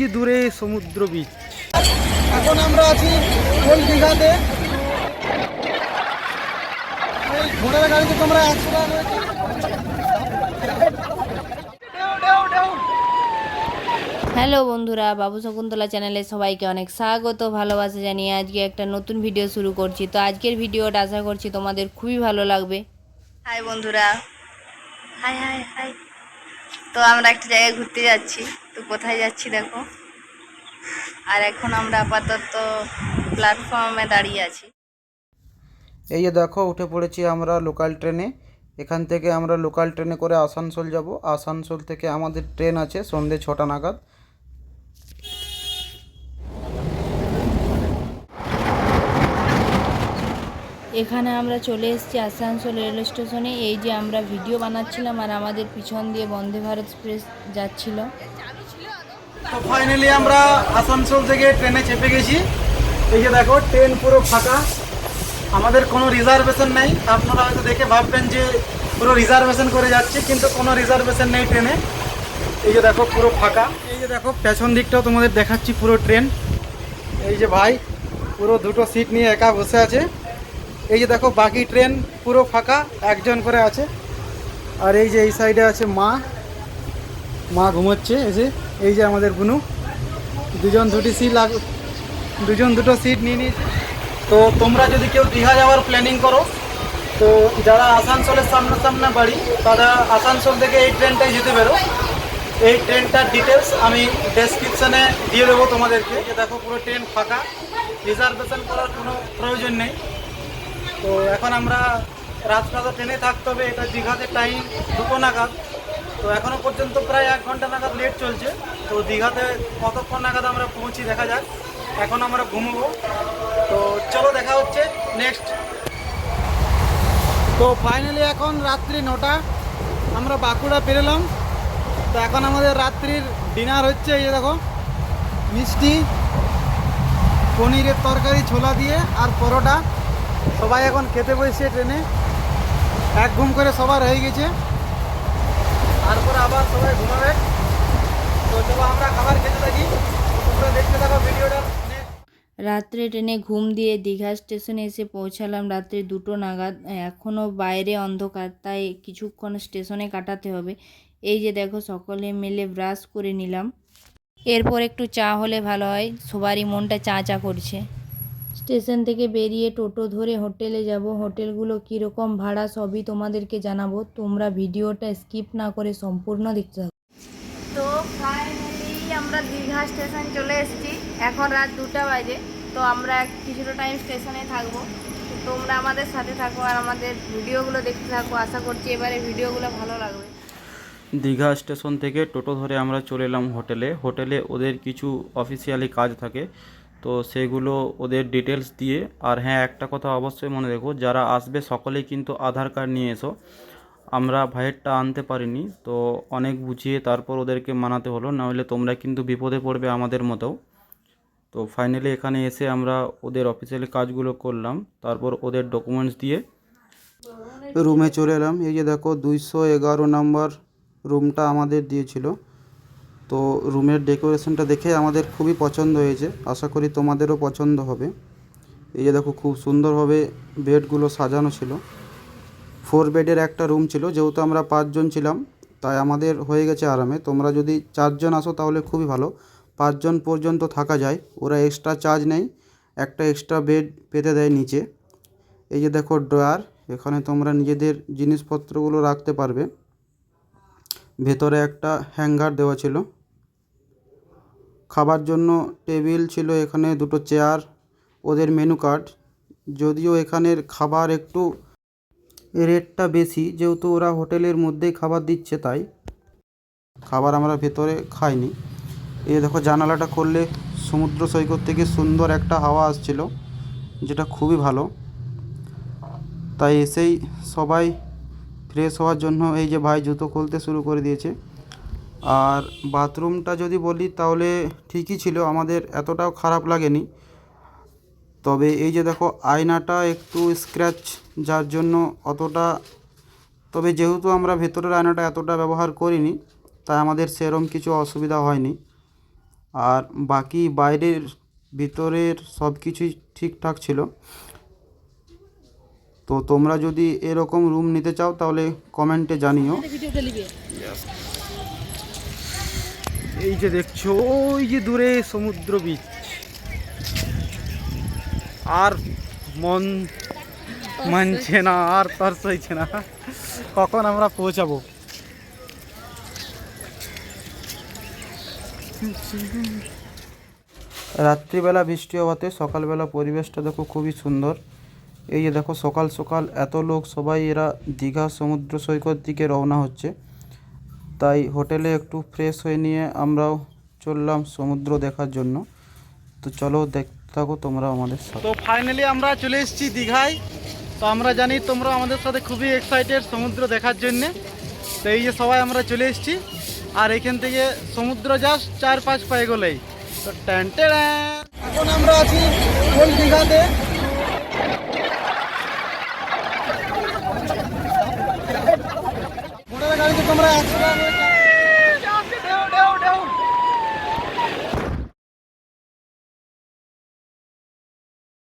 যে দূরে সমুদ্র বিচ। এখন আমরা আছি ওই দীঘাতে? ঘোড়ার গাড়িতে তোমরা একশো হ্যালো বন্ধুরা বাবু শকুন্তলা চ্যানেলে সবাইকে অনেক স্বাগত ভালোবাসা জানিয়ে আজকে একটা নতুন ভিডিও শুরু করছি। তো আজকের ভিডিওটা আশা করছি তোমাদের খুবই ভালো লাগবে। হাই বন্ধুরা। Hi hi hi. তো আমরা একটা জায়গায় ঘুরতে যাচ্ছি। তো কোথায় যাচ্ছি দেখো। আর এখন আমরা আপাতত প্ল্যাটফর্মে দাঁড়িয়ে আছি। এই যে দেখো, উঠে পড়েছি আমরা লোকাল ট্রেনে এখান থেকে আমরা লোকাল ট্রেনে করে আসানসোল যাব। আসানসোল থেকে আমাদের ট্রেন আছে সন্ধে ছটা নাগাদ। এখানে আমরা চলে এসেছি আসানসোল রেল স্টেশনে। এই যে আমরা ভিডিও বানাচ্ছিলাম আর আমাদের পিছন দিয়ে বন্দে ভারত এক্সপ্রেস যাচ্ছিল। তো ফাইনালি আমরা আসানসোল থেকে ট্রেনে চেপে গেছি। এই যে দেখো, ট্রেন পুরো ফাঁকা। আমাদের কোনো রিজার্ভেশন নেই। আপনারা হয়তো দেখে ভাববেন যে পুরো রিজার্ভেশন করে যাচ্ছে, কিন্তু কোনো রিজার্ভেশন নেই ট্রেনে। এই যে দেখো, পুরো ফাঁকা। এই যে দেখো, পেছন দিকটাও তোমাদের দেখাচ্ছি পুরো ট্রেন। এই যে ভাই, পুরো দুটো সিট নিয়ে একা বসে আছে। এই যে দেখো, বাকি ট্রেন পুরো ফাঁকা, একজন করে আছে। আর এই যে এই সাইডে আছে মা। মা ঘুমোচ্ছে এসে এই যে আমাদের বুনু। দুজন দুটি সিট লাগ, দুজন দুটো সিট নিয়ে নিয়েছে। তো তোমরা যদি কেউ দীঘা যাওয়ার প্ল্যানিং করো, তো যারা আসানসোলের সামনে সামনে বাড়ি, তারা আসানসোল থেকে এই ট্রেনটাই যেতে পারো। এই ট্রেনটার ডিটেলস আমি ডেসক্রিপশানে দিয়ে দেবো তোমাদেরকে। দেখো, পুরো ট্রেন ফাঁকা। রিজার্ভেশন করার কোনো প্রয়োজন নেই। তো এখন আমরা তো ট্রেনে থাকতে হবে, এটা দীঘাতে টাইম দুটো নাগাদ। তো এখনও পর্যন্ত প্রায় এক ঘণ্টা নাগাদ লেট চলছে। তো দীঘাতে কতক্ষণ নাগাদ আমরা পৌঁছি দেখা যাক। এখন আমরা ঘুমবো। তো চলো দেখা হচ্ছে নেক্সট তো ফাইনালি এখন রাত্রি নটা। আমরা বাঁকুড়া পেরেলাম। তো এখন আমাদের রাত্রির ডিনার হচ্ছে এই দেখো, মিষ্টি, পনিরের তরকারি, ছোলা দিয়ে আর পরোটা। সবাই এখন খেতে বসছে ট্রেনে। এক ঘুম করে সবার হয়ে গেছে। তারপর আবার সবাই ঘুমাবে। তো চলো আমরা খাবার খেতে থাকি। তোমরা দেখতে থাকো ভিডিওটা। রাত্রে ট্রেনে ঘুম দিয়ে দীঘা স্টেশনে এসে পৌঁছালাম রাত্রে দুটো নাগাদ। এখনও বাইরে অন্ধকার, তাই কিছুক্ষণ স্টেশনে কাটাতে হবে। এই যে দেখো, সকলে মিলে ব্রাশ করে নিলাম। এরপর একটু চা হলে ভালো হয়। সবারই মনটা চা চা করছে। স্টেশন থেকে বেরিয়ে টোটো ধরে হোটেলে যাব। হোটেলগুলো কীরকম ভাড়া সবই তোমাদেরকে জানাব। তোমরা ভিডিওটা স্কিপ না করে সম্পূর্ণ দেখতে থাকো। তো ফাইনালি আমরা দীঘা স্টেশন চলে এসেছি। এখন রাত দুটা বাজে। তো আমরা কিছুটা টাইম স্টেশনে থাকব। তোমরা আমাদের সাথে থাকো আর আমাদের ভিডিওগুলো দেখতে থাকো। আশা করছি এবারে ভিডিওগুলো ভালো লাগবে। দীঘা স্টেশন থেকে টোটো ধরে আমরা চলে এলাম হোটেলে। হোটেলে ওদের কিছু অফিসিয়ালি কাজ থাকে। তো সেগুলো ওদের ডিটেলস দিয়ে। আর হ্যাঁ একটা কথা অবশ্যই মনে রেখো, যারা আসবে সকলেই কিন্তু আধার কার্ড নিয়ে এসো। আমরা ভাইয়েরটা আনতে পারিনি, তো অনেক বুঝিয়ে তারপর ওদেরকে মানাতে হলো, নাহলে তোমরা কিন্তু বিপদে পড়বে আমাদের মতো। তো ফাইনালি এখানে এসে আমরা ওদের অফিসিয়ালি কাজগুলো করলাম, তারপর ওদের ডকুমেন্টস দিয়ে। রুমে চলে এলাম, এই যে দেখো, দুইশো এগারো নাম্বার রুমটা আমাদের দিয়েছিল। তো রুমের ডেকোরেশনটা দেখে আমাদের খুবই পছন্দ হয়েছে। আশা করি তোমাদেরও পছন্দ হবে। এই যে দেখো, খুব সুন্দরভাবে বেডগুলো সাজানো ছিল। ফোর বেডের একটা রুম ছিল, যেহেতু আমরা পাঁচজন ছিলাম, তাই আমাদের হয়ে গেছে আরামে। তোমরা যদি চারজন আসো তাহলে খুবই ভালো। পাঁচজন পর্যন্ত থাকা যায়, ওরা এক্সট্রা চার্জ নেয়, একটা এক্সট্রা বেড পেতে দেয় নিচে। এই যে দেখো ড্রয়ার এখানে তোমরা নিজেদের জিনিসপত্রগুলো রাখতে পারবে। ভেতরে একটা হ্যাঙ্গার দেওয়া ছিল। খাবার জন্য টেবিল ছিল এখানে দুটো চেয়ার, ওদের মেনু কার্ড। যদিও এখানের খাবার একটু রেটটা বেশি, যেহেতু ওরা হোটেলের মধ্যেই খাবার দিচ্ছে তাই। খাবার আমরা ভেতরে খাইনি। এ দেখো, জানালাটা করলে সমুদ্র সৈকত থেকে সুন্দর একটা হাওয়া আসছিল, যেটা খুবই ভালো। তাই এসেই সবাই ফ্রেশ হওয়ার জন্য এই যে ভাই জুতো খুলতে শুরু করে দিয়েছে। আর বাথরুমটা যদি বলি তাহলে ঠিকই ছিল আমাদের এতটাও খারাপ লাগেনি। তবে এই যে দেখো আয়নাটা একটু স্ক্র্যাচ যার জন্য অতটা তবে যেহেতু আমরা ভেতরের আয়নাটা এতটা ব্যবহার করিনি তাই আমাদের সেরম কিছু অসুবিধা হয়নি। আর বাকি বাইরের ভিতরের সব কিছুই ঠিকঠাক ছিল। তো তোমরা যদি এরকম রুম নিতে চাও তাহলে কমেন্টে জানিও। এই যে দেখছ, ওই যে দূরে সমুদ্র বিচ আর মন মানছে না, আর তর্স হয়েছে না। কখন আমরা পৌঁছাবো? রাত্রিবেলা বৃষ্টি হওয়াতে সকালবেলা পরিবেশটা দেখো খুবই সুন্দর। এই যে দেখো, সকাল সকাল এত লোক, সবাই এরা দীঘা সমুদ্র সৈকত দিকে রওনা হচ্ছে। তাই হোটেলে একটু ফ্রেশ হয়ে নিয়ে আমরাও চললাম সমুদ্র দেখার জন্য। তো চলো দেখতে থাকো তোমরা আমাদের সাথে। তো ফাইনালি আমরা চলে এসেছি দীঘায়। তো আমরা জানি তোমরা আমাদের সাথে খুবই এক্সাইটেড সমুদ্র দেখার জন্য। তো এই যে সবাই আমরা চলে এসেছি। আর এখান থেকে সমুদ্র জাস্ট চার পাঁচ পায়ে গেলেই। তো ট্যান ট্যান। এখন আমরা আছি দীঘাতে? মোটর গাড়িতে তোমরা একশো টাকা করে